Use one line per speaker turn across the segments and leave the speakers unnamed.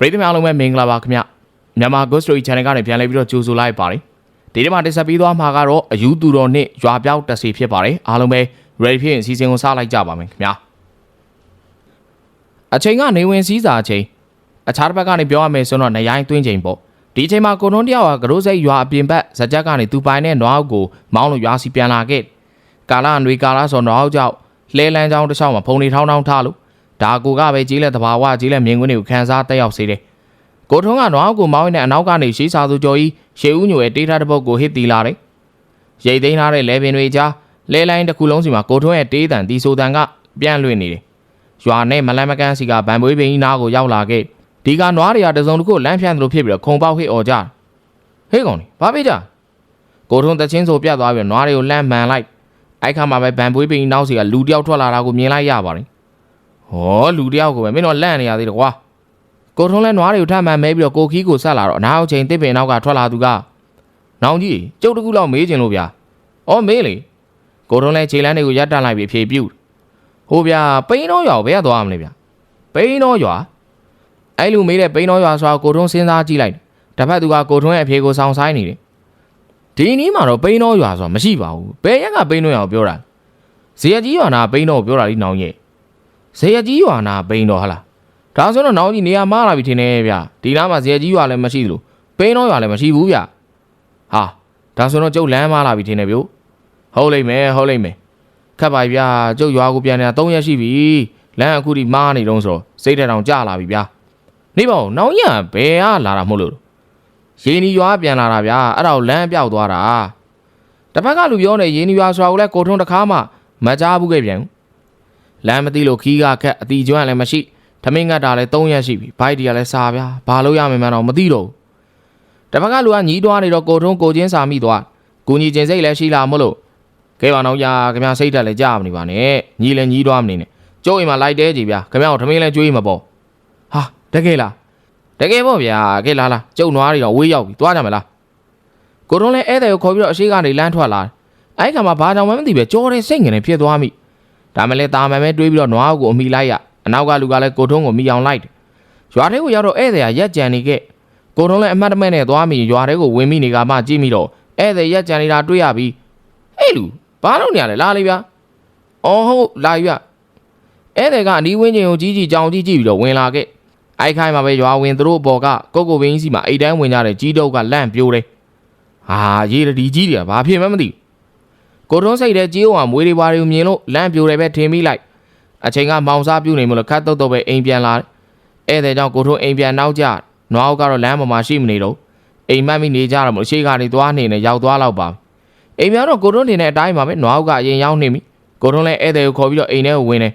ပရိသတ်များအားလုံးပဲမင်္ဂလာပါခင်ဗျမြန်မာ Ghost Story Channel ကနေပြန်လည်ပြီးတော့ကြိုဆိုလိုက်ပါတယ်ဒီနေ့မှာတင်ဆက်ပေးသွားမှာကတော့အယူသူတော်နဲ့ရွာပြောက်တက်စီဖြစ်ပါတယ်အားလုံးပဲ ready ဖြစ်ရင်စီစဉ်ကိုစလိုက်ကြပါမယ်ခင်ဗျာအချိန်ကနေဝင်စည်းစာအချိန်အခြားတစ်ဘက်ကနေပြောရမယ်ဆိုတော့နရိုင်းတွင်းချိန်ပေါ့ဒီအချိန်မှာကိုတွန်းတယောက်ကကရိုးစိတ်ရွာအပြင်ဘက်ဇက်ချက်ကနေသူပိုင်တဲ့နွားအုပ်ကိုမောင်းလို့ရွာစီပြန်လာခဲ့ကာလာအနွေကာလာဆိုနွားအုပ်ကြောင့်လှဲလန်းချောင်းတစ်ချောင်းမှာဖုန်နေထောင်းထောင်းထားလို့ ဒါကိုကပဲကြီးလက်တဘာဝကြီးလက်မြင်ကွင်းတွေကိုခန်းစားတက်ရောက်စေတယ်ကိုထုံးကနွားကိုမောင်းရတဲ့အနောက်ကနေရှေးစာသူကျော်ကြီးရှေးဦးညိုရဲ့တေးထားတစ်ပုတ်ကိုဟစ်တီလာတယ်။ရိတ်သိမ်းထားတဲ့လဲပင်တွေကြားလဲလိုင်းတစ်ခုလုံးစီမှာကိုထုံးရဲ့တေးတန်တီဆိုတန်ကပြန့်လွင့်နေတယ်။ရွာနဲ့မလန်မကန်းစီကဗန်ပွေးပင်ကြီးနားကိုရောက်လာခဲ့။ဒီကနွားတွေကတစုံတစ်ခုလမ်းဖြန့်သလိုဖြစ်ပြီးတော့ခုံပေါက်ဟစ်អော်ကြ။ဟေးကောင်လေဘာပေးကြ။ကိုထုံးတချင်းဆိုပြတ်သွားပြီးတော့နွားတွေကိုလမ်းမှန်လိုက်။အဲ့ခါမှာပဲဗန်ပွေးပင်ကြီးနောက်စီကလူတယောက်ထွက်လာတာကိုမြင်လိုက်ရပါတယ်။ ဟောလူတယောက်ကိုပဲမင်းတို့လန့်နေရသေးတယ်ကွာ။ကိုထုံးလဲနွားတွေကိုထမ်းမှန်မဲပြီးတော့ကိုခီးကိုဆက်လာတော့အနာအောင်ချိန်တစ်ပင်နောက်ကထွက်လာသူကနောင်ကြီးကျုပ်တကူလောက်မေးချင်လို့ဗျာ။အော်မေးလေကိုထုံးလဲခြေလန်းတွေကိုရပ်တန့်လိုက်ပြီးဖြေပြူဟိုဗျာပိန်းတော့ရွာကိုဘယ်ကသွားမလဲဗျာ။ပိန်းတော့ရွာအဲ့လူမေးတဲ့ပိန်းတော့ရွာဆိုတာကိုထုံးစဉ်းစားကြည့်လိုက်တစ်ဖက်သူကကိုထုံးရဲ့အဖြေကိုစောင့်ဆိုင်နေတယ်။ဒီနီးမှာတော့ပိန်းတော့ရွာဆိုတာမရှိပါဘူး။ဘယ်ရက်ကပိန်းတော့ရွာကိုပြောတာလဲ။ဇေယျကြီးရွာနာပိန်းတော့ကိုပြောတာလိနောင်ရဲ့။ ဇေယျကြီးရွာနာပိန်းတော့ဟလား။ဒါဆိုတော့နောင်ကြီးနေရာမှားလာပြီထင်တယ်ဗျဒီနားမှာဇေယျကြီးရွာလည်းမရှိသလိုပိန်းတော့ရွာလည်းမရှိဘူးဗျဟာဒါဆိုတော့ကျုပ်လမ်းမှားလာပြီထင်တယ်ဗျဟုတ်လိမ့်မယ်ဟုတ်လိမ့်မယ်ခက်ပါဗျာကျုပ်ရွာကိုပြန်နေတာ3ရက်ရှိပြီလမ်းအခုထိမှားနေတော့ဆိုတော့စိတ်ထဲတောင်ကြလာပြီဗျာနေပါဦးနောင်ကြီးကဘယ်ကလာတာမဟုတ်လို့ရေနီရွာပြန်လာတာဗျာအဲ့ဒါကိုလမ်းပြောက်သွားတာတစ်ဖက်ကလူပြောနေရေနီရွာဆိုတာကိုလည်းကိုထုံးတစ်ခါမှမကြားဘူးခဲ့ပြန်ဘူး လမ်းမသိလို့ခီးကခက်အတီကျွမ်းလည်းမရှိထမင်းငတ်တာလည်း3ရက်ရှိပြီဘိုက်တီကလည်းစားဗျာဘာလို့ရမယ်မှန်းတော့မသိတော့ဘူးတစ်ဖက်ကလူကညီးတွားနေတော့ကိုထုံးကိုချင်းစာမိသွားကိုညီချင်းစိတ်လည်းရှိလာမလို့ကဲပါတော့ကြာခင်ဗျာစိတ်တက်လည်းကြာမနေပါနဲ့ညီလည်းညီးတွားမနေနဲ့ကျုပ်အိမ်မှာလိုက်တဲကြည်ဗျာခင်ဗျာကိုထမင်းလည်းကျွေးမှာပေါ့ဟာတကယ်လားတကယ်ပေါ့ဗျာကဲလာလာကျုပ်နွားတွေတော့ဝေးရောက်ပြီတွားကြမလားကိုထုံးလည်းဧည့်သည်ကိုခေါ်ပြီးတော့အရှိကနေလမ်းထွက်လာအဲ့ခါမှာဘာကြောင့်မှမသိပဲကြောတဲ့စိတ်ငယ်နဲ့ဖြစ်သွားမိ ဒါမှလည်းတာမန်ပဲတွေးပြီးတော့နွားကိုအမိလိုက်ရအနောက်ကလူကလည်းကိုထုံးကိုမိအောင်လိုက်တယ်ရွာထဲကိုရောက်တော့ဧည့်သည်ကရက်ကြံနေခဲ့ကိုထုံးလည်းအမတ်တမဲ့နဲ့သွားမိရွာထဲကိုဝင်မိနေကမှကြည့်မိတော့ဧည့်သည်ရက်ကြံနေတာတွေ့ရပြီးဟဲ့လူဘာလို့နေရလဲလာလေဗျာအော်ဟုတ်လာပြီဗျဧည့်သည်ကအနီးဝင်းကျင်ကိုကြီးကြီးကြောင်ကြီးကြည့်ပြီးတော့ဝင်လာခဲ့အိုက်ခိုင်းမှာပဲရွာဝင်သူတို့ဘော်ကကိုကိုဘင်းစီမှာအိတ်တန်းဝင်ကြတဲ့ကြီးတုပ်ကလန့်ပြိုးတယ်ဟာရေးတဒီကြီးတွေကဘာဖြစ်မှမသိဘူး ကိုထုံးစိတ်တဲ့ကြီးအောင်မွေးတွေပါတွေကိုမြင်လို့လန့်ပြိုးတယ်ပဲထင်မိလိုက်အချိန်ကမောင်စားပြုတ်နေမလို့ခတ်တုတ်တော့ပဲအိမ်ပြန်လာတယ်ဧည့်သည်ကြောင့်ကိုထုံးအိမ်ပြန်နောက်ကျနွားကတော့လမ်းပေါ်မှာရှိမနေတော့အိမ်မက်မိနေကြတော့မလို့ရှေ့ကနေသွားနေနေရောက်သွားတော့ပါအိမ်ပြန်တော့ကိုထုံးတင်တဲ့အတိုင်းပါပဲနွားကအရင်ရောက်နေပြီကိုထုံးလည်းဧည့်သည်ကိုခေါ်ပြီးတော့အိမ်ထဲကိုဝင်တယ်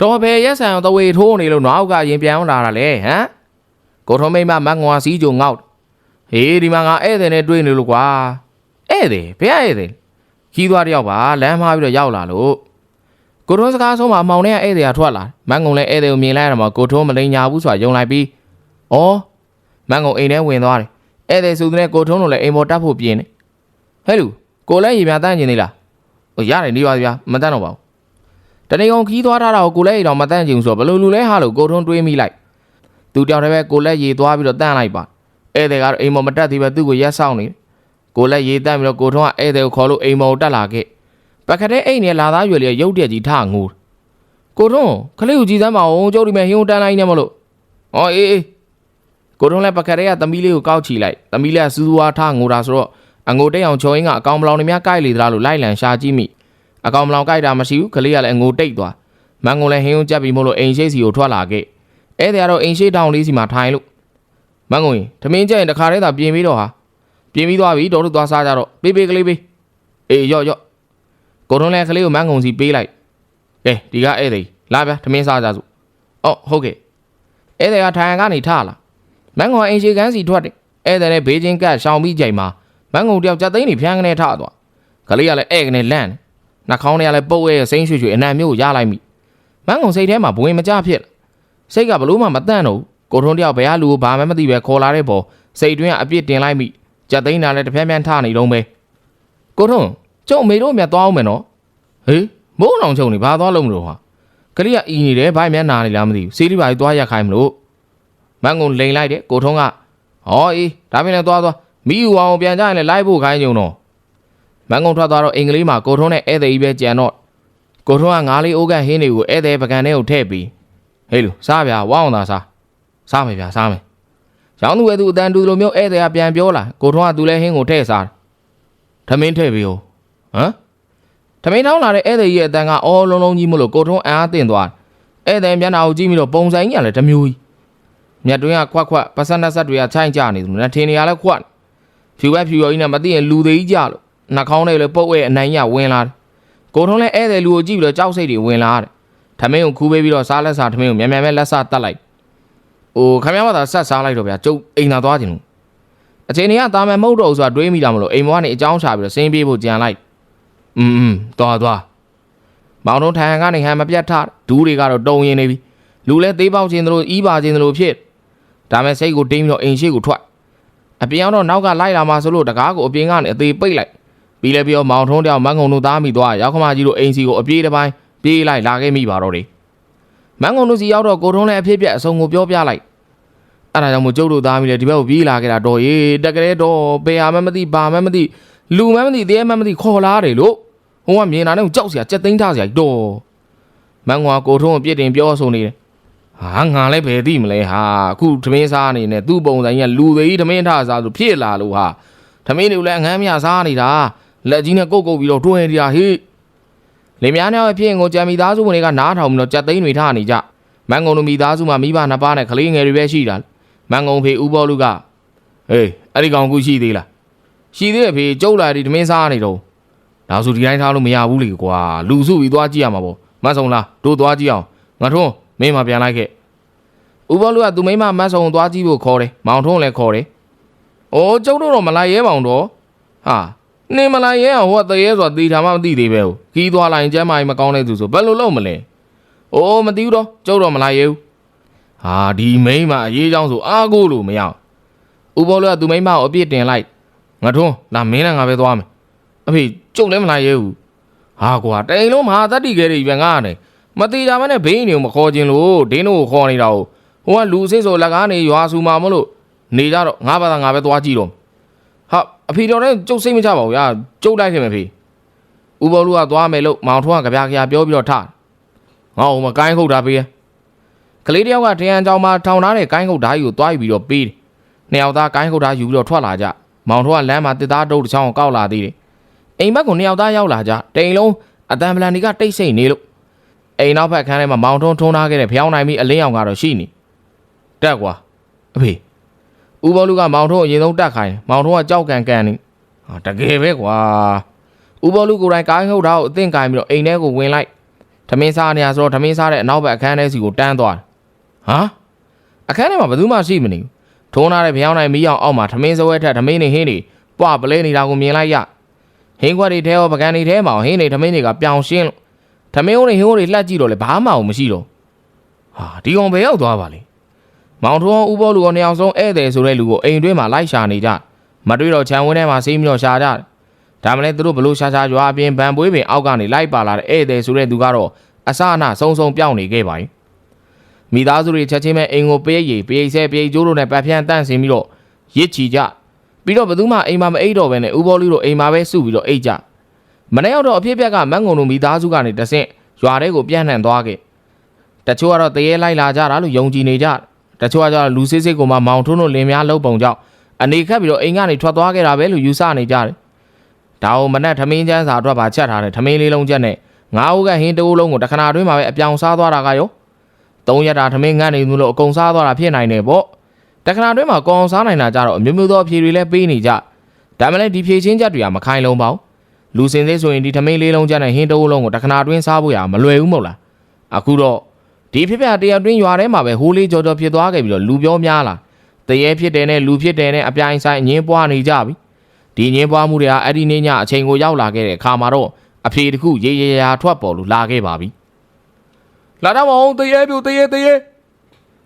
တော်ပဲရက်ဆန်အောင်တဝေထိုးနေလို့နွားကအရင်ပြန်လာတာလေဟမ်ကိုထုံးမိမမငွာစီးကြုံငေါ့ဟေးဒီမှာငါဧည့်သည်နဲ့တွေ့နေလို့ကွာဧည့်သည်ဘယ်ဧည့်သည် ခီးသွားတယောက်ပါလမ်းမှားပြီးတော့ရောက်လာလို့ကိုထုံးစကားဆုံးမှာအမောင်နဲ့ဧည့်သည်ကထွက်လာမန်းကုံလည်းဧည့်သည်ကိုမြင်လိုက်ရတော့မှကိုထုံးမလိန်ညာဘူးဆိုတာယုံလိုက်ပြီးဩမန်းကုံအိမ်ထဲဝင်သွားတယ်ဧည့်သည်ဆိုတဲ့ကိုထုံးတို့လည်းအိမ်ပေါ်တက်ဖို့ပြင်နေဟဲ့လူကိုလည်းရေပြတန်းကျင်သေးလားဟိုရတယ်နေပါဗျာမတန်းတော့ပါဘူးတနေကုန်ခီးသွားထားတာကိုကိုလည်းရေတော့မတန်းကျင်ဘူးဆိုတော့ဘယ်လိုလူလဲဟာလို့ကိုထုံးတွေးမိလိုက်သူတယောက်တည်းပဲကိုလည်းရေသွားပြီးတော့တန်းလိုက်ပါဧည့်သည်ကတော့အိမ်ပေါ်မတက်သေးပဲသူ့ကိုရက်ဆောင်နေ ကိုလည်းရေတန်းပြီးတော့ကိုထုံးကဧည့်သည်ကိုခေါ်လို့အိမ်ပေါ်တက်လာခဲ့ပကတဲ့အိတ်နဲ့လာသားရွယ်လေးရုတ်တက်ကြီးထငိုးကိုထွန်းခလေးကိုကြည်စမ်းပါအောင်ကျုပ်ဒီမဲ့ဟင်းတန်းလိုက်နေမလို့ဟောအေးအေးကိုထွန်းလည်းပကတဲ့ကသမီးလေးကိုကောက်ချီလိုက်သမီးလေးကစူးစူးအားထငိုတာဆိုတော့အငိုတိတ်အောင်ချော်ရင်းကအကောင်မလောင်တွေများကိုက်လေသလားလို့လိုက်လံရှာကြည့်မိအကောင်မလောင်ကိုက်တာမရှိဘူးခလေးကလည်းအငိုတိတ်သွားမန်ကုန်လည်းဟင်းုံကြက်ပြီးမို့လို့အိမ်ရှိစီကိုထွက်လာခဲ့ဧည့်သည်ကတော့အိမ်ရှိတောင်လေးစီမှာထိုင်လို့မန်ကုန်ရင်သမင်းကျရင်တခါတည်းသာပြင်ပြီးတော့ဟာ ပြင်ပြီးသွားပြီတော်တို့သွားစားကြတော့ပေးပေးကလေးပေးအေးရော့ရော့ကိုထုံးလည်းကလေးကိုမန်းငုံစီပေးလိုက်ကဲဒီကဧည့်သည်လာဗျာထမင်းစားကြစို့အော်ဟုတ်ကဲ့ဧည့်သည်ကထိုင်ကနေထလာမန်းငုံအင်ရှိကန်းစီထွက်တယ်ဧည့်သည်လည်းဘေးချင်းကတ်ရှောင်ပြီးကြိမ်မှာမန်းငုံတယောက်ကြက်သိန်းနေဖျန်းကနေထသွားကလေးကလည်းဧည့်ကနေလန့်နှာခေါင်းထဲကလည်းပုတ်ရဲစိမ့်ရွှေ့ရွှေ့အနံ့မျိုးကိုရလိုက်မိမန်းငုံစိတ်ထဲမှာဘဝင်မကြဖြစ်လာစိတ်ကဘလို့မှမတန့်တော့ဘူးကိုထုံးတယောက်ဘယ်ဟာလူကိုဘာမှမသိပဲခေါ်လာတဲ့ပေါ်စိတ်တွင်းကအပြစ်တင်လိုက်မိ ကြက်သိန်းနာလည်းတစ်ဖက်ဖျန်းထနေတော့ပဲကိုထုံးကျုပ်အမေတို့မြတ်သွားအောင်မယ်နော်ဟေးမိုးအောင်ချုံနေဘာသွားလုံးမလို့ဟာကလေးကအီနေတယ်ဗိုက်မျက်နာနေလားမသိဘူးစေးလေးပါကြီးသွားရက်ခိုင်းမလို့ဩမန်းကုန်လိန်လိုက်တယ်ကိုထုံးကဟောအေးဒါပြင်လည်းသွားသွားမိယူအောင်ပြန်ကြရင်လည်းလိုက်ဖို့ခိုင်းကြုံတော့မန်းကုန်ထွက်သွားတော့အင်္ဂလိပ်မှာကိုထုံးနဲ့ဧည့်သည်ကြီးပဲကြံတော့ကိုထုံးကငါးလေးအိုးကန်ဟင်းတွေကိုဧည့်သည်ပကံထဲကိုထည့်ပြီးဟေးလူစားဗျာဝအောင်သာစားစားမယ်ဗျာစားမယ် ရောင်းသူရဲ့သူအတန်တူလိုမျိုးဧည့်သည်ကပြန်ပြောလာကိုထုံးကသူလည်းဟင်းကိုထည့်စားတယ်ထမင်းထည့်ပြီးဟမ်ထမင်းထောင်းလာတဲ့ဧည့်သည်ကြီးရဲ့အတန်ကအော်လုံးလုံးကြီးမလို့ကိုထုံးအံ့အားသင့်သွားတယ်ဧည့်သည်မျက်နှာကိုကြည့်ပြီးတော့ပုံစံကြီးကလည်းတစ်မျိုးကြီးမြတ်တွင်းကခွက်ခွက်ပတ်စံနှက်ဆက်တွေကချိုင်းကြနေသူနဲ့ထင်းတွေကလည်းခွက်ဖြူပဲဖြူရော်ကြီးနဲ့မသိရင်လူသေးကြီးကြလို့နှာခေါင်းတွေလည်းပုတ်ဝဲအနိုင်ရဝင်လာတယ်ကိုထုံးလည်းဧည့်သည်လူကိုကြည့်ပြီးတော့ကြောက်စိတ်တွေဝင်လာတယ်ထမင်းကိုခူးပေးပြီးတော့စားလက်စားထမင်းကိုမြန်မြန်ပဲလက်စားတတ်လိုက် အိုခမရမသာဆက်စားလိုက်တော့ဗျာကျုပ်အိမ်သာသွားခြင်းလို့အချိန်ကြီးကတာမယ်မဟုတ်တော့ဘူးဆိုတာတွေးမိတာမလို့အိမ်ဘွားကနေအကြောင်းချပြီးတော့စင်းပြေးဖို့ကြံလိုက်อืมသွားသွားမောင်တို့ထိုင်ကနေဟန်မပြတ်ထဒူးတွေကတော့တုံရင်နေပြီလူလည်းသေးပေါက်ခြင်းသလိုအီးပါခြင်းသလိုဖြစ်ဒါမဲ့စိတ်ကိုတင်းပြီးတော့အိမ်ရှိကိုထွက်အပြင်ကတော့နောက်ကလိုက်လာမှဆိုလို့တကားကိုအပြင်ကနေအသေးပိတ်လိုက်ပြီးလဲပြီးတော့မောင်ထုံးတယောက်မန်းကုံတို့သားမိသွားရောက်ခမကြီးတို့အိမ်စီကိုအပြေးတစ်ပိုင်းပြေးလိုက်လာခဲ့မိပါတော့တယ်မန်းကုံတို့စီရောက်တော့ကိုထုံးလည်းအဖြစ်ပြက်အစုံကိုပြောပြလိုက် အဲ့ဒါကြောင့်မို့ကျုပ်တို့သားမိလည်းဒီဘက်ကိုပြေးလာခဲ့တာတော့ရေတက်ကလေးတော့ပေဟာမမသိဘာမမသိလူမမသိသေးမမသိခေါ်လာတယ်လို့ဟိုကမြင်တာနဲ့ကြောက်စရာကြက်သိမ်းထားစရာတော့မန်းကွာကိုထုံးကိုပြစ်တင်ပြောဆိုနေတယ်ဟာငါလည်းဘယ်သိမလဲဟာအခုသမင်းစားအနေနဲ့သူ့ပုံစံကြီးကလူသေးကြီးသမင်းထစားဆိုဖြစ်လာလို့ဟာသမင်းတွေကိုလည်းအငမ်းမြစားနေတာလက်ကြီးနဲ့ကုတ်ကုတ်ပြီးတော့တွဲနေတာဟေးလင်မယားနဲ့အဖြစ်ကိုကြံမိသားစုဝင်တွေကနားထောင်ပြီးတော့ကြက်သိန်းတွေထားနေကြမန်ကုံတို့မိသားစုမှာမိဘနှစ်ပါးနဲ့ကလေးငယ်တွေပဲရှိတာ မန်ကုံဖေဦးဘောလူကဟေးအဲ့ဒီကောင်ကူရှိသေးလားရှိသေးရဲ့ဖေကျုပ်လာဒီသမင်းစားနေတော့ဒါဆိုဒီတိုင်းထားလို့မရဘူးလေကွာလူစုပြီးသွားကြည့်ရမှာပေါ့မတ်ဆောင်လားတို့သွားကြည့်အောင်ငါထွန်းမင်းမပြန်လိုက်ခဲ့။ဦးဘောလူကသူမိမမတ်ဆောင်သွားကြည့်ဖို့ခေါ်တယ်။မောင်ထုံးလည်းခေါ်တယ်။အိုးကျုပ်တို့တော့မလိုက်ရဲပါအောင်တော့။ဟာနေမလိုက်ရဲအောင်ဟိုကတရေဆိုတာတေချာမှမသိသေးပဲဟုတ်။ခီးသွားလိုက်ရင်ကျမ်းမာရင်မကောင်းတဲ့သူဆိုဘယ်လိုလုပ်မလဲ။အိုးမသိဘူးတော့ကျုပ်တော့မလိုက်ရဲဘူး။ ဟာဒီမိမအရေးကြောင်းဆိုအားကိုးလို့မရအောင်။ဦးဘောလူကသူမိမကိုအပြစ်တင်လိုက်။ငါထွန်းလာမင်းနဲ့ငါပဲသွားမယ်။အဖေကျုပ်လည်းမလိုက်ရဲဘူး။ဟာကွာတိန်လုံးမဟာတတိခဲတွေပြန်ငါရတယ်။မသေးကြမနဲ့ဘေးအိမ်တွေကိုမခေါ်ခြင်းလို့ဒင်းတို့ကိုခေါ်နေတာကိုဟိုကလူစစ်ဆိုလက်ကားနေရွာစုမှာမလို့နေကြတော့ငါဘာသာငါပဲသွားကြည့်တော့ဟာအဖေတော်နဲ့ကျုပ်စိတ်မချပါဘူးဗျာကျုပ်လိုက်ခင်မဖေဥဘောလူကသွားမယ်လို့မောင်ထွန်းကကြပြကြပြောပြီးတော့ထငါ့ဟိုမကိုင်းခုတ်တာပေးရက လေးတယောက်ကထရန်ကြောင်မှာထောင်ထားတဲ့ကိုင်းခုတ်ဓာတ်ကြီးကိုသွားယူပြီးတော့ပေးတယ်နှစ်ယောက်သားကိုင်းခုတ်ဓာတ်ယူပြီးတော့ထွက်လာကြမောင်ထွန်းကလမ်းမှာတစ်သားတုပ်တစ်ချောင်းကိုကောက်လာသေးတယ်အိမ်ဘက်ကနှစ်ယောက်သားရောက်လာကြတိန်လုံးအတန်ပလန်တွေကတိတ်ဆိတ်နေလို့အိမ်နောက်ဘက်ခန်းထဲမှာမောင်ထွန်းထုံးထားခဲ့တဲ့ဖျောင်းနိုင်ပြီးအလင်းအောင်ကတော့ရှိနေတက်ကွာအဖေဦးဘောလူကမောင်ထုံးအရင်ဆုံးတက်ခိုင်းမောင်ထုံးကကြောက်ကန်ကန်နေဟာတကယ်ပဲကွာဦးဘောလူကိုယ်တိုင်ကိုင်းဟုတ်တာကိုအသင့်ကိုင်းပြီးတော့အိမ်ထဲကိုဝင်လိုက်ထမင်းစားနေရဆိုတော့ထမင်းစားတဲ့အနောက်ဘက်အခန်းထဲစီကိုတန်းသွားတယ် ဟာအခန်းထဲမှာဘယ်သူမှရှိမနေဘူးထုံးထားတဲ့ဖျောင်းနိုင်မီးအောင်အောက်မှာထမင်းစပွဲထက်ထမင်းနေဟင်းနေပွားပလဲနေတာကိုမြင်လိုက်ရဟင်းခွက်တွေထဲရောပကံတွေထဲမှာဟင်းနေထမင်းတွေကပြောင်ရှင်းလို့ထမင်းဦးတွေဟင်းဦးတွေလှက်ကြည့်တော့လေဘာမှမရှိတော့ဟာဒီကောင်ဘယ်ရောက်သွားပါလဲမောင်ထွန်းဦးဘောလူကိုနှစ်ယောက်ဆုံးဧည့်သည်ဆိုတဲ့လူကိုအိမ်တွင်းမှာလိုက်ရှာနေကြမတွေ့တော့ခြံဝင်းထဲမှာစီးပြီးတော့ရှာကြတယ်ဒါမှလည်းသူတို့ဘလို့ရှာရှာရွာအပြင်ဗန်ပွေးပင်အောက်ကနေလိုက်ပါလာတဲ့ဧည့်သည်ဆိုတဲ့သူကတော့အစအနဆုံဆုံပြောင်းနေခဲ့ပါ යි မိသားစုတွေချက်ချင်းပဲအိမ်ကိုပေးရည်ပေးဆဲပေးကျိုးတို့နဲ့ပတ်ဖြန်းတန့်စင်ပြီးတော့ရစ်ချီကြပြီးတော့ဘယ်သူမှအိမ်မှာမအိတ်တော့ဘဲနဲ့ဦးဘောလူတို့အိမ်မှာပဲစုပြီးတော့အိတ်ကြမနေ့ရောက်တော့အဖြစ်ပြက်ကမန်းငုံတို့မိသားစုကနေတဆင့်ရွာထဲကိုပြန့်နှံ့သွားခဲ့တချို့ကတော့တရေလိုက်လာကြတာလို့ယုံကြည်နေကြတယ်တချို့ကကျတော့လူစစ်စစ်ကိုမှမောင်ထုံးတို့လင်များလှုပ်ပုံကြောင့်အနေခက်ပြီးတော့အိမ်ကနေထွက်သွားခဲ့တာပဲလို့ယူဆနေကြတယ်။ဒါအောင်မနဲ့ထမင်းချမ်းစာအတွက်ပါချက်ထားတယ်ထမင်းလေးလုံးချက်နဲ့ငါးဦးကဟင်းတိုးလုံးကိုတခဏတွင်းမှာပဲအပြောင်စားသွားတာကရော သုံးရက်တာထမင်းငတ်နေလို့အကုန်စားသွားတာဖြစ်နိုင်တယ်ပေါ့။တခဏတွင်းမှာကောင်းစားနိုင်တာကြတော့အမျိုးမျိုးသောအဖြေတွေလည်းပေးနေကြ။ဒါမှလည်းဒီဖြေချင်းချက်တွေကမခိုင်လုံပါဘူး။လူစင်သေးဆိုရင်ဒီထမင်းလေးလုံးချက်နဲ့ဟင်းတိုးလုံးကိုတခဏတွင်းစားဖို့ရမလွယ်ဘူးမဟုတ်လား။အခုတော့ဒီဖြစ်ပြတရားတွင်းရွာထဲမှာပဲဟိုးလေးကြော်ကြော်ဖြစ်သွားခဲ့ပြီးတော့လူပြောများလာတရေဖြစ်တယ်နဲ့လူဖြစ်တယ်နဲ့အပြိုင်ဆိုင်အငင်းပွားနေကြပြီဒီငင်းပွားမှုတွေကအဲ့ဒီနေ့ညအချိန်ကိုရောက်လာခဲ့တဲ့အခါမှာတော့အဖေတစ်ခုရေရေရာထွက်ပေါ်လို့လာခဲ့ပါပြီ လာတော့မအောင်တရေပြူတရေတရေ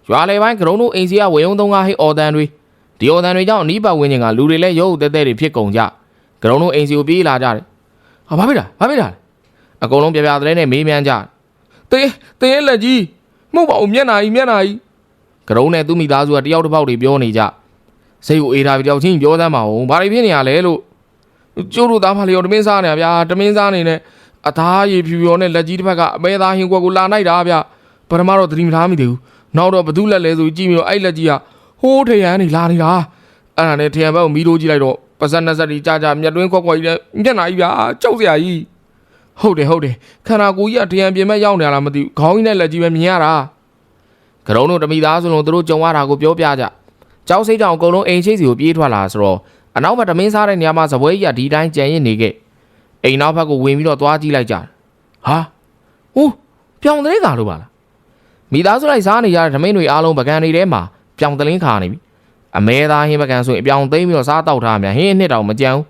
ရွာလေပိုင်းကရုံတို့အိမ်စီကဝေယုံသုံးကားဟိအော်တန်တွေဒီအော်တန်တွေကြောင့်အနီးပတ်ဝန်းကျင်ကလူတွေလည်းရုပ်တဲတဲတွေဖြစ်ကုန်ကြကရုံတို့အိမ်စီကိုပြေးလာကြတယ်ဟာဘာဖြစ်တာဘာဖြစ်တာလဲအကုန်လုံးပြပြတဲ့နဲ့မေးမြန်းကြတယ်တေးတေးလက်ကြီးမှုတ်ပါဦးမျက်နာကြီးမျက်နာကြီးကရုံးနဲ့သူ့မိသားစုကတယောက်တစ်ပေါက်တွေပြောနေကြစိတ်ကိုအေးထားပြီးတယောက်ချင်းပြောသမ်းပါဦးဘာတွေဖြစ်နေရလဲလို့ကျိုးတို့သားဖာလျော်တမင်းစားနေရဗျာတမင်းစားနေနဲ့ အသားရည်ဖြူရောနဲ့လက်ကြီးတစ်ဖက်ကအမဲသားဟင်းကွက်ကိုလာလိုက်တာဗျပထမတော့သတိမထားမိသေးဘူးနောက်တော့ဘသူလက်လဲဆိုကြည့်ပြီးတော့အဲ့လက်ကြီးကဟိုးထရန်နေလာနေတာအဲ့ဒါနဲ့ထရန်ဘက်ကိုမီးထိုးကြည့်လိုက်တော့ပါဇက်နှစ်ဆက်ကြီးကြာကြာမြက်တွင်းခွက်ခွက်ကြီးနဲ့မျက်နှာကြီးဗျာကြောက်စရာကြီးဟုတ်တယ်ဟုတ်တယ်ခန္ဓာကိုယ်ကြီးကတရံပြင်မဲ့ရောက်နေလားမသိဘူးခေါင်းကြီးနဲ့လက်ကြီးပဲမြင်ရတာကရုံးတို့တမိသားစုလုံးသူတို့ကြုံရတာကိုပြောပြကြကြောက်စိတ်တောင်အကုန်လုံးအိမ်ရှိစီကိုပြေးထွက်လာဆိုတော့အနောက်ဘက်တမင်းစားတဲ့နေရာမှာဇပွဲကြီးကဒီတိုင်းကြံရစ်နေခဲ့ အိမ်နောက်ဘက်ကိုဝင်ပြီးတော့သွားကြည့်လိုက်ကြဟာဟိုးပြောင်တဲ့ကာလို့ပါလားမိသားစုလိုက်စားနေကြတဲ့ဓမင်းတွေအားလုံးပကံတွေထဲမှာပြောင်တလင်းခါနေပြီအမဲသားဟင်းပကံဆိုရင်အပြောင်သိမ်းပြီးတော့စားတောက်ထားမြန်ဟင်းအနှစ်တောင်မကြံဘူး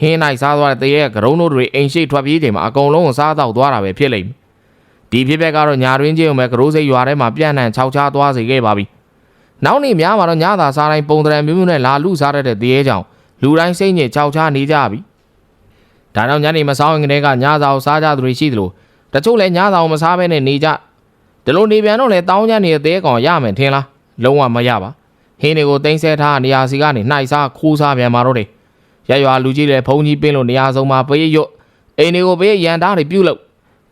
ဟင်းနိုင်စားသွားတဲ့တရေကကရုံးတို့တွေအိမ်ရှိထွက်ပြေးချိန်မှာအကုန်လုံးကိုစားတော့သွားတာပဲဖြစ်လိမ့်မယ်။ဒီဖြစ်ပက်ကတော့ညာတွင်းချင်းုံပဲကရိုးစိတ်ရွာထဲမှာပြန့်နှံ့ခြောက်ခြားသွားစေခဲ့ပါပြီ။နောက်နေ့များမှာတော့ညသာစားတိုင်းပုံတရံမျိုးမျိုးနဲ့လာလူစားတတ်တဲ့တရေကြောင့်လူတိုင်းစိတ်ညစ်ခြောက်ခြားနေကြပြီ။ ဒါကြောင့်ညနေမစားရင်ကလေးကညစာကိုစားကြသူတွေရှိသလိုတချို့လည်းညစာကိုမစားဘဲနဲ့နေကြဒီလိုနေပြန်တော့လေတောင်းကြနေတဲ့တဲကောင်ရမယ်ထင်လားလုံးဝမရပါဟင်းတွေကိုတင်းဆဲထားနေရာစီကနေနှိုက်စားခိုးစားပြန်มาတော့တယ် ရရွာလူကြီးတွေဖုံကြီးပင်းလို့နေရာဆုံးမှာပေးရွတ်အိမ်တွေကိုပေးရန်သားတွေပြုတ်လို့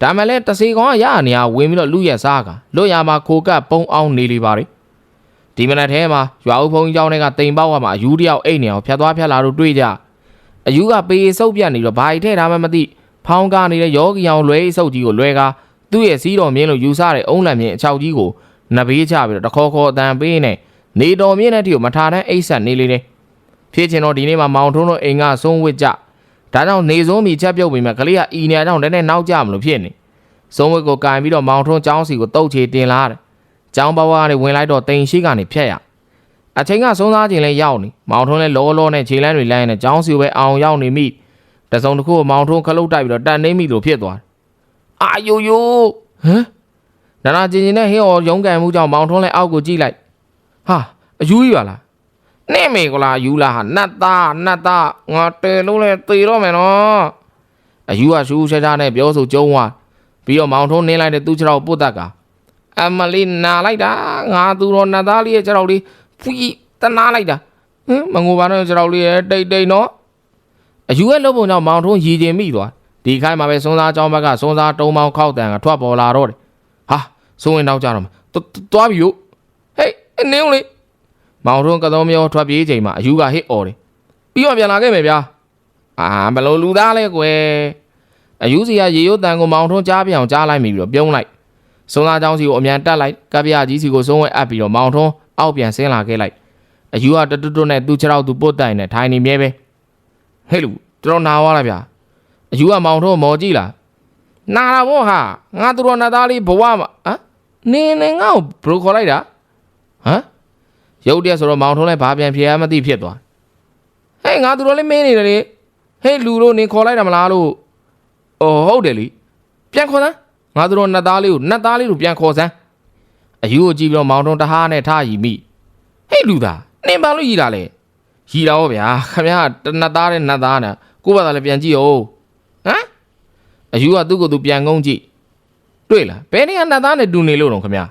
ဒါမှလည်းတစီကောင်ကရရနေရဝင်ပြီးတော့လူရက်စားကလွတ်ရမှာခိုကပ်ပုံအောင်နေလေပါလေဒီမနက်ထဲမှာရွာဦးဖုံကြီးเจ้าတွေကတိမ်ပေါက်ရမှာအယူတယောက်အိတ်နေအောင်ဖြတ်သွားဖြတ်လာတို့တွေ့ကြ အယူကပေးစုပ်ပြတ်နေတော့ဘာကြီးထဲထားမှမသိဖောင်းကားနေတဲ့ယောဂီအောင်လွဲစုပ်ကြီးကိုလွဲကားသူ့ရဲ့စီးတော်မြင်းလို့ယူဆတဲ့အုံးလံမြင်းအချောက်ကြီးကိုနဘေးချပြီးတော့တခေါ်ခေါ်အတန်ပေးနေနေတော်မြင်းတဲ့တီကိုမထားတန်းအိတ်ဆက်နေလေတယ်ဖြစ်ချင်တော့ဒီနေ့မှာမောင်ထုံးတို့အိမ်ကဆုံးဝစ်ကြဒါကြောင့်နေဆုံးမီချက်ပြုတ်ပြီးမှကလေးကအီနေအောင်လည်းနဲ့နောက်ကြမလို့ဖြစ်နေဆုံးဝစ်ကိုကင်ပြီးတော့မောင်ထုံးចောင်းစီကိုတုတ်ချေတင်လာတယ်ចောင်းဘဝကနေဝင်လိုက်တော့တိန်ရှိကနေဖြတ်ရ အချိန်ကဆုံးသားခြင်းလဲရောက်နေမောင်ထုံးလဲလောလောနဲ့ခြေလမ်းတွေလိုင်းနေចောင်းစီကိုပဲအောင်ရောက်နေမိတစုံတစ်ခုကိုမောင်ထုံးခလုတ်တိုက်ပြီးတော့တန်နေမိလို့ဖြစ်သွားတယ်အာယိုယိုဟမ်နာနာချင်းချင်းနဲ့ဟင်းော်ရုံးကန်မှုကြောင့်မောင်ထုံးလဲအောက်ကိုကြည့်လိုက်ဟာအယူကြီးပါလားနဲ့မေကလာယူလာဟာနတ်သားနတ်သားငါတဲလို့လဲသေတော့မယ်နော်အယူကရှူးရှားရှားနဲ့ပြောဆိုကျုံးသွားပြီးတော့မောင်ထုံးနင်းလိုက်တဲ့သူ့ခြေထောက်ပုတ်တတ်က အမလေးနာလိုက်တာငါသူတော်နတ်သားလေးရဲ့ခြေထောက်လေး ဖီတနာလိုက်တာဟင်မငိုပါနဲ့ကျွန်တော်လေးရဲ့တိတ်တိတ်နော်အယူရဲ့လုပ်ပုံကြောင့်မောင်ထုံးရည်ကျင်မိသွားဒီခိုင်းမှာပဲစွန်းစားကြောင်းဘက်ကစွန်းစားတုံးပေါင်းခောက်တန်ကထွက်ပေါ်လာတော့တယ်ဟာစိုးဝင်တော့ကြတော့မှာသွားပြီလို့ဟေးအနင်းလေးမောင်ထုံးကတော့မျောထွက်ပြေးချိန်မှာအယူကဟစ်អော်တယ်ပြီးတော့ပြန်လာခဲ့မယ်ဗျာအာဘလို့လူသားလဲကွယ်အယူစီကရေရိုးတန်ကိုမောင်ထုံးကြားပြအောင်ကြားလိုက်မိပြီးတော့ပြုံးလိုက်စွန်းစားကြောင်းစီကိုအမြန်တက်လိုက်ကပြကြီးစီကိုစွန်းဝဲအပ်ပြီးတော့မောင်ထုံး အောက်ပြန်ဆင်းလာခဲ့လိုက်အယူကတတွတ်တွတ်နဲ့သူ့ခြေထောက်သူပုတ်တိုင်နဲ့ထိုင်နေမြဲပဲဟဲ့လူတော်တော်နာသွားလားဗျာအယူကမောင်ထုံးမော်ကြည့်လားနာတာဘောဟာငါသူတော်နတ်သားလေးဘဝမှာဟမ်နင်းနေငါ့ကိုဘယ်လိုခေါ်လိုက်တာဟမ်ရုပ်တရက်ဆိုတော့မောင်ထုံးလည်းဘာပြန်ဖြေရမသိဖြစ်သွားဟဲ့ငါသူတို့လည်းမင်းနေတယ်လေဟဲ့လူတို့နင်ခေါ်လိုက်တာမလားလို့အော်ဟုတ်တယ်လीပြန်ခေါ်စမ်းငါသူတို့နတ်သားလေးကိုနတ်သားလေးကိုပြန်ခေါ်စမ်း အယူကိုကြည့်ပြီးတော့မောင်ထုံးတဟားနဲ့ထားရီမိဟဲ့လူသားနင်ဘာလို့ရီတာလဲရီတာဟောဗျာခမရတနတ်သားတဲ့နတ်သားနဲ့ကိုယ့်ဘာသာလည်းပြန်ကြည့်အောင်ဟမ်အယူကသူ့ကိုယ်သူပြန်ငုံကြည့်တွေ့လားဘယ်နေကနတ်သားနဲ့တူနေလို့တော့ခမရ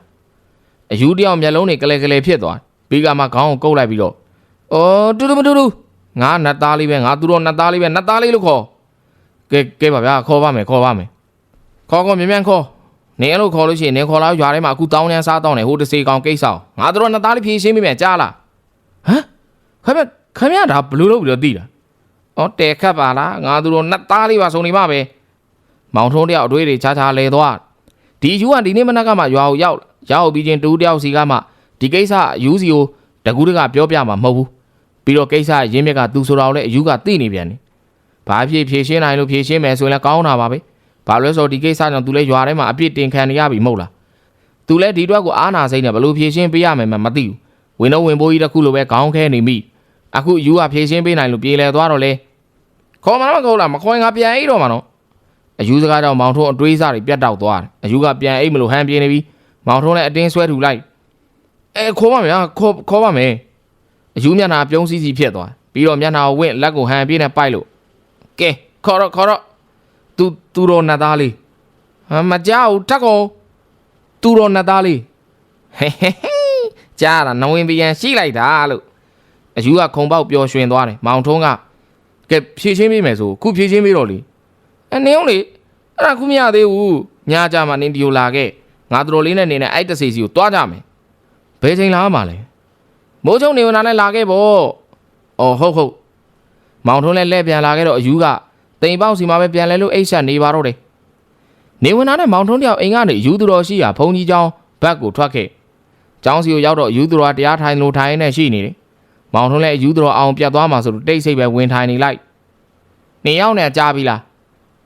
အယူတယောက်မျက်လုံးတွေကလေးကလေးဖြစ်သွားပြီးကမှခေါင်းကိုကုတ်လိုက်ပြီးတော့အော်တူတူမတူတူငါနတ်သားလေးပဲငါသူတော့နတ်သားလေးပဲနတ်သားလေးလို့ခေါ်ကဲကဲပါဗျာခေါ်ပါမယ်ခေါ်ပါမယ်ခေါ်ခေါ်မြန်မြန်ခေါ် နင်းအဲ့လိုခေါ်လို့ရှိရင်နင်းခေါ်လာရွာထဲမှာအခုတောင်းတန်းစားတောင်းနေဟိုတစေကောင်ကိစ္စအောင်ငါသူတော့နတ်သားလေးဖြေရှင်းမိမယ်ကြားလားဟမ်ခမခမရဒါဘလို့လို့ပြီးတော့သိတာအော်တဲခတ်ပါလားငါသူတော့နတ်သားလေးပါဆုံးနေမှာပဲမောင်ထုံးတယောက်အတွေးတွေချာချာလဲသွားဒီယူကဒီနေ့မနက်ကမှရွာကိုရောက်လာရောက်ပြီးချင်းတူတယောက်စီကမှဒီကိစ္စအယူစီကိုတကူးတကပြောပြမှာမဟုတ်ဘူးပြီးတော့ကိစ္စရင်းမြစ်ကသူဆိုတော့လည်းအယူကသိနေပြန်တယ်ဘာဖြစ်ဖြေရှင်းနိုင်လို့ဖြေရှင်းမယ်ဆိုရင်လည်းကောင်းတာပါပဲ ဘာလို့လဲဆိုတော့ဒီကိစ္စကြောင့်သူလည်းရွာထဲမှာအပြစ်တင်ခံနေရပြီမဟုတ်လားသူလည်းဒီအတွက်ကိုအားနာစိမ့်နဲ့ဘလို့ဖြေရှင်းပေးရမယ်မှမသိဘူးဝင်တော့ဝင်ပိုးကြီးတစ်ခုလိုပဲခေါင်းခဲနေမိအခုယူကဖြေရှင်းပေးနိုင်လို့ပြေလဲသွားတော့လေခေါ်မလားမခေါ်လားမခေါ်ရင်ငါပြန်အိတ်တော့မှာနော်အယူစကားကြောင့်မောင်ထုံးအတွေးစားတွေပြတ်တောက်သွားတယ်အယူကပြန်အိတ်မလို့ဟန်ပြေးနေပြီမောင်ထုံးလည်းအတင်းဆွဲထူလိုက်အဲခေါ်ပါမယ်ခေါ်ခေါ်ပါမယ်အယူမျက်နှာပြုံးစည်းစီဖြစ်သွားပြီးတော့မျက်နှာကိုဝင့်လက်ကိုဟန်ပြေးနဲ့ပိုက်လို့ကဲခေါ်တော့ခေါ်တော့ သူသူတော်နတ်သားလေးဟာမကြောက်ထက်ကောသူတော်နတ်သားလေးဟဲဟဲဟဲကြားတာနဝင်ပြန်ရှိလိုက်တာလို့အယူကခုံပေါက်ပျော်ရွှင်သွားတယ်မောင်ထုံးကကဲဖြည့်ချင်းပေးမယ်ဆိုခုဖြည့်ချင်းပေးတော့လေအဲနင်းအောင်လေအဲ့ဒါခုမရသေးဘူးညကြမှာနင်းဒီကိုလာခဲ့ငါတို့လေးနဲ့နေနဲ့အဲ့တစီစီကိုတွားကြမယ်ဘယ်ချိန်လာမှာလဲမိုးချုံနေဝင်လာနဲ့လာခဲ့ပေါ့အော်ဟုတ်ဟုတ်မောင်ထုံးလည်းလက်ပြန်လာခဲ့တော့အယူက တိမ်ပေါက်စီမှာပဲပြန်လဲလို့အိတ်ဆက်နေပါတော့တယ်နေဝင်သားနဲ့မောင်ထွန်းတယောက်အိမ်ကနေယူသူတော်ရှိရာဘုံကြီးကျောင်းဘက်ကိုထွက်ခဲ့ကျောင်းစီကိုရောက်တော့ယူသူတော်တရားထိုင်လို့ထိုင်နေရှိနေတယ်မောင်ထွန်းလည်းယူသူတော်အောင်ပြတ်သွားမှဆိုလို့တိတ်ဆိတ်ပဲဝင်ထိုင်နေလိုက်နေရောက်နေကြားပြီလား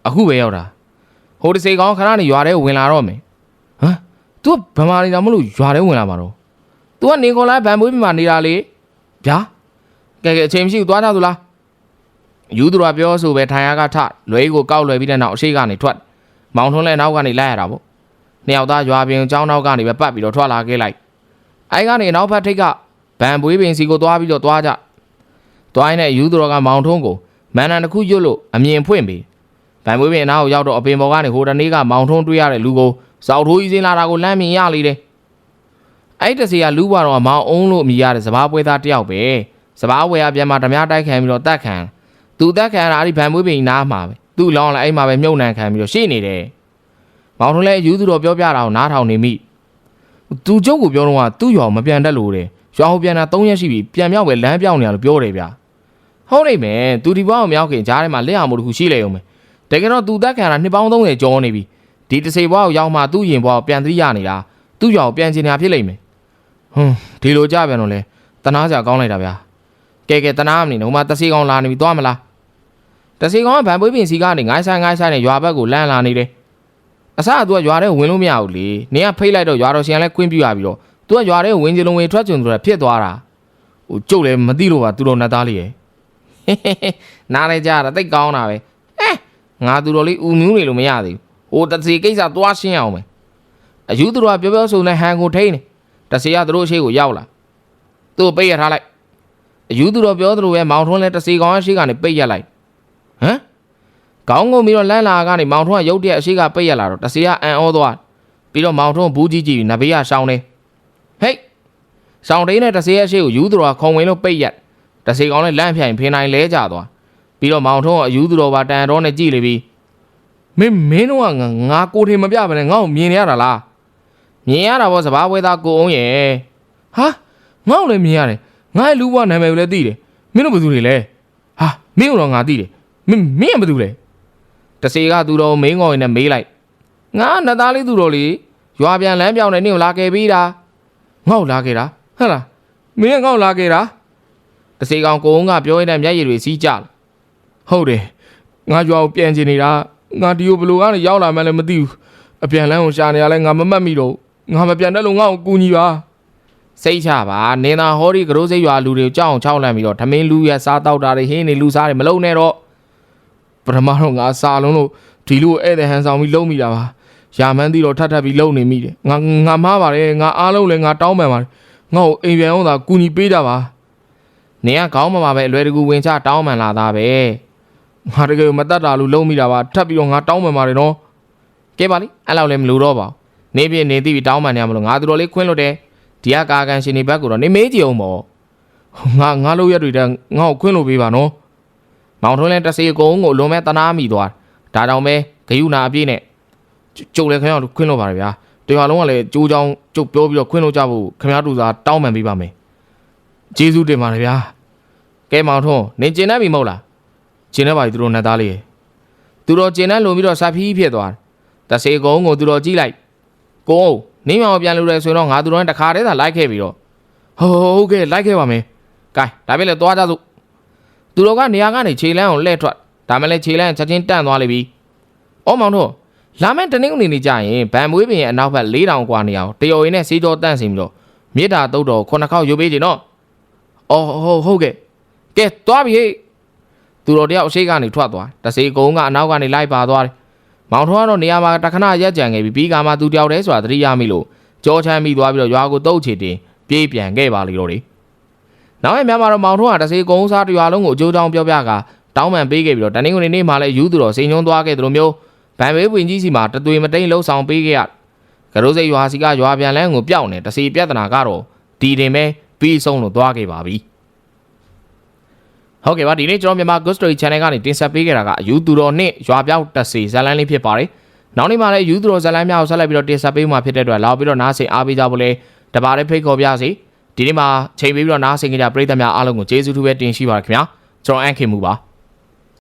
အခုပဲရောက်တာဟိုတစိကောင်ခဏနေရွာထဲဝင်လာတော့မယ်ဟမ် तू ဗမာနေတာမလို့ရွာထဲဝင်လာမှာတော့ तू ကနေခေါ်လိုက်ဗန်မွေးပြမှာနေတာလေဗျာကဲကဲအချိန်မရှိဘူးသွားကြသလား ယူသူတော်ကပြောဆိုပဲထိုင်ရကထလွဲကိုကောက်လွယ်ပြီးတဲ့နောက်အရှိကနေထွက်။မောင်ထုံးလည်းနောက်ကနေလိုက်ရတာပေါ့။နှစ်ယောက်သားရွာပြင်ကျောင်းနောက်ကနေပဲပတ်ပြီးတော့ထွက်လာခဲ့လိုက်အိုင်ကနေနောက်ဖက်ထိတ်ကဗန်ပွေးပင်စီကိုသွားပြီးတော့သွားကြသွားရင်လည်းယူသူတော်ကမောင်ထုံးကိုမန်နန်တစ်ခုရွတ်လို့အမြင်ဖွင့်ပြီးဗန်ပွေးပင်အနားကိုရောက်တော့အပင်ပေါ်ကနေဟိုတနေ့ကမောင်ထုံးတွေ့ရတဲ့လူကိုစောက်ထိုးကြီးစင်းလာတာကိုလမ်းမြင်ရလေတယ်အဲ့တစီကလူဘွားတော်ကမောင်အုံးလို့အမိရတဲ့စပားပွဲသားတစ်ယောက်ပဲစပားဝယ်ရပြန်มาဓမြတိုက်ခံပြီးတော့တတ်ခံ သူတက်ခံရတာအဲ့ဒီဗန်ပွေးပင်နားမှာပဲသူ့လောင်းလည်းအဲ့မှာပဲမြုပ်နှံခံပြီးတော့ရှေ့နေတယ်မောင်ထုံးလည်းယူသူတော်ပြောပြတာကိုနားထောင်နေမိသူကျုပ်ကိုပြောတော့ကသူ့ရွာကိုမပြန်တတ်လို့တဲ့ရွာကိုပြန်တာ3ရက်ရှိပြီပြန်မြောက်ပဲလမ်းပြောင်းနေရလို့ပြောတယ်ဗျာဟုတ်နေမယ်သူဒီဘွားကိုမြောက်ခင်ကြားထဲမှာလက်အောင်မှုတစ်ခုရှိလေအောင်မယ်တကယ်တော့သူတက်ခံတာနှစ်ပေါင်း30ကျော်နေပြီဒီတစ်စိဘွားကိုရောက်မှသူ့ရင်ဘွားကိုပြန်သတိရနေတာသူ့ရွာကိုပြန်ချင်တာဖြစ်လိမ့်မယ်ဟွန်းဒီလိုကြပြန်တော့လေတနာကြကောင်းလိုက်တာဗျာကဲကဲတနာမနေတော့မှတစီကောင်လာနေပြီသွားမလား တစီကောင်ကဗန်ပွေးပင်စီကနေငိုင်းဆိုင်ငိုင်းဆိုင်နဲ့ရွာဘက်ကိုလမ်းလာနေတယ်အစက तू ကရွာထဲဝင်လို့မရဘူးလေနင်ကဖိတ်လိုက်တော့ရွာတော်ရှင်ကလည်းခွင့်ပြုရပြီးတော့ तू ကရွာထဲဝင်ကြလုံးဝင်ထွက်ကြုံဆိုတော့ဖြစ်သွားတာဟိုကျုပ်လည်းမသိလို့ပါသူတော်နတ်သားလေးရယ်ဟေးဟေးဟေးနားလဲကြတာတိတ်ကောင်းတာပဲအဲငါသူတော်လေးဦးမြူးနေလို့မရသေးဘူးဟိုတစီကိစ္စသွားရှင်းအောင်မယ်အယူသူတော်ကပြောပြောဆိုနေဟန်ကိုထိန်းနေတစီကသူတို့အရှိကိုရောက်လာသူ့ကိုပိတ်ရထားလိုက်အယူသူတော်ပြောသလိုပဲမောင်ထွန်းလည်းတစီကောင်အရှိကနေပိတ်ရလိုက်ဟမ် ခေါင်းငုံပြီးတော့လမ်းလာကနေမောင်ထွန်းကရုတ်တရက်အရှိကပိတ်ရလာတော့တစီကအန်ဩသွားပြီးတော့မောင်ထွန်းဘူးကြီးကြီးနဘေးကရှောင်းနေဟိတ်ရှောင်းတင်းနဲ့တစီရဲ့အရှိကိုယူသူတော်ကခုံဝင်လို့ပိတ်ရက်တစီကောင်လည်းလမ်းဖြိုင်ဖင်နိုင်လဲကြသွားပြီးတော့မောင်ထွန်းကအယူသူတော်ပါတန်တော်နဲ့ကြည့်လေပြီးမင်းမင်းတို့ကငါငါကိုထင်မပြဘဲနဲ့ငါ့ကိုမြင်နေရတာလားမြင်ရတာပေါ့စဘာဝဲသားကိုအောင်ရဲ့ဟာငါ့ကိုလည်းမြင်ရတယ်ငါ့ရဲ့လူဘွားနာမည်ကိုလည်းသိတယ်မင်းတို့ဘယ်သူတွေလဲဟာမင်းတို့တော့ငါသိတယ်မင်းမင်းကဘယ်သူလဲ တစီကသူတော်မင်းငေါ်ရင်နဲ့မေးလိုက်ငါနှစ်သားလေးသူတော်လေးရွာပြန်လမ်းပြောင်းနေနေကိုလာခဲ့ပြီးတာငေါ့လာခဲ့တာဟဟလားမင်းကငေါ့လာခဲ့တာတစီကောင်ကိုုံကပြောရတဲ့မျက်ရည်တွေစီးကြလာဟုတ်တယ်ငါရွာကိုပြန်ချင်နေတာငါဒီကိုဘယ်လိုကနေရောက်လာမှန်းလည်းမသိဘူးအပြန်လမ်းကိုရှာနေရလဲငါမမတ်မိတော့ဘူးငါမပြန်တတ်လို့ငါ့ကိုကူညီပါစိတ်ချပါနင်းသာဟောဒီကရိုးစိတ်ရွာလူတွေကိုကြောက်အောင်ချောက်လန့်ပြီးတော့ထမင်းလူရဲ့စားတောက်တာတွေဟင်းနေလူစားတွေမလုံနဲ့တော့ ပထမတော့ငါစာလုံးလို့ဒီလိုဧည့်သည်ဟန်ဆောင်ပြီးလုံးမိတာပါရာမန်းသီတော့ထပ်ထပ်ပြီးလုံးနေမိတယ်ငါငါမားပါတယ်ငါအားလုံးလည်းငါတောင်းပန်ပါတယ်ငါ့ကိုအိမ်ပြန်အောင်သာကူညီပေးကြပါနေကခေါင်းမမှာပဲအလွယ်တကူဝင်ချတောင်းပန်လာတာပဲငါတကယ်မတတ်တာလို့လုံးမိတာပါထပ်ပြီးတော့ငါတောင်းပန်ပါတယ်နော်ကဲပါလိအဲ့လောက်လည်းမလိုတော့ပါဘူးနေပြနေသိပြီးတောင်းပန်နေရမလို့ငါတို့တော်လေးခွင်းလို့တယ်ဒီကကာကန်ရှင်နေဘက်ကတော့နေမေးကြည့်အောင်ပေါ့ငါငါလို့ရက်တွေတည်းငါ့ကိုခွင်းလို့ပေးပါနော် မောင်ထွန်းလဲတစေကုန်းကိုလွန်မဲ့တနာမိသွားဒါတောင်ပဲဂယုနာအပြည့်နဲ့ကျုပ်လည်းခင်ဗျားတို့ခွင့်လို့ပါတယ်ဗျာတရွာလုံးကလည်းကြိုးချောင်းကျုပ်ပြောပြီးတော့ခွင့်လို့ကြဖို့ခင်ဗျားတို့သာတောင်းပန်ပေးပါမယ်ကျေးဇူးတင်ပါတယ်ဗျာကဲမောင်ထွန်းနင်ကျင်တတ်ပြီမဟုတ်လားကျင်တတ်ပါပြီသူတို့နှစ်သားလေးသူတို့ကျင်တတ်လုံပြီးတော့စာဖီးဖြစ်သွားတစေကုန်းကိုသူတို့ကြည့်လိုက်ကိုနင်းမောင်ပြန်လို့လဲဆိုရင်တော့ငါသူတို့နဲ့တခါတည်းသာလိုက်ခဲ့ပြီးတော့ဟုတ်ကဲ့လိုက်ခဲ့ပါမယ်ကဲဒါပဲလေသွားကြစို့ သူတော်ကနေရာကနေခြေလန်းကိုလှည့်ထွက်ဒါမှလည်းခြေလန်းချက်ချင်းတန့်သွားလိမ့်ပြီ။အော်မောင်တို့လာမယ့်တနင်္ဂနွေနေ့ကျရင်ဗန်မွေးပင်ရဲ့အနောက်ဘက်၄တောင်กว่าနေအောင်တယော်ရင်းနဲ့စီးတော်တန့်စင်ပြီးတော့မြေတာတုတ်တော်ခုနှစ်ခေါက်ယူပေးကြနော်။အော်ဟုတ်ဟုတ်ကဲ့။ကဲသွားပြီဟေ့။သူတော်တယောက်အရှိကနေထွက်သွားတစေကုန်းကအနောက်ကနေလိုက်ပါသွားတယ်။မောင်ထွန်းကတော့နေရာမှာတခဏရက်ကြံခဲ့ပြီးပြီးကမှသူတယောက်တည်းဆိုတာသတိရမိလို့ကြောချမ်းမိသွားပြီးတော့ရွာကိုတုတ်ချေတင်ပြေးပြန်ခဲ့ပါလေတော့လေ။ နောက်ရဲ့မြန်မာတော့မောင်ထုံးကတစေကုန်းစားတစ်ရွာလုံးကိုအကျိုးတောင်းပြောပြကတောင်းပန်ပေးခဲ့ပြီးတော့တနင်္ဂနွေနေ့မှာလည်းယူသူတော်စိန်ညုံသွားခဲ့သလိုမျိုးဗန်ဘေးပွင့်ကြီးစီမှာတသွေမတိန်လှုပ်ဆောင်ပေးခဲ့ရကရိုးစိတ်ရွာစီကရွာပြန်လန်းကိုပျောက်နေတစီပြဿနာကတော့ဒီတင်ပဲပြီးဆုံးလို့သွားခဲ့ပါပြီဟုတ်ကဲ့ပါဒီနေ့ကျွန်တော်မြန်မာ Ghost Story Channel ကနေတင်ဆက်ပေးခဲ့တာကအယူသူတော်နဲ့ရွာပြောက်တက်စီဇာတ်လမ်းလေးဖြစ်ပါတယ်နောက်နေ့မှလည်းယူသူတော်ဇာတ်လမ်းများကိုဆက်လက်ပြီးတော့တင်ဆက်ပေးမှာဖြစ်တဲ့အတွက်လာပြီးတော့နားဆင်အားပေးကြဖို့လဲတပါးလေးဖိတ်ခေါ်ပြစီ ဒီနေ့မှာချိန်ပေးပြီးတော့နားဆင်ကြကြပရိသတ်များအားလုံးကိုကျေးဇူးထူးပဲတင်ရှိပါရခင်ဗျာကျွန်တော်အန်ခင်မူပါ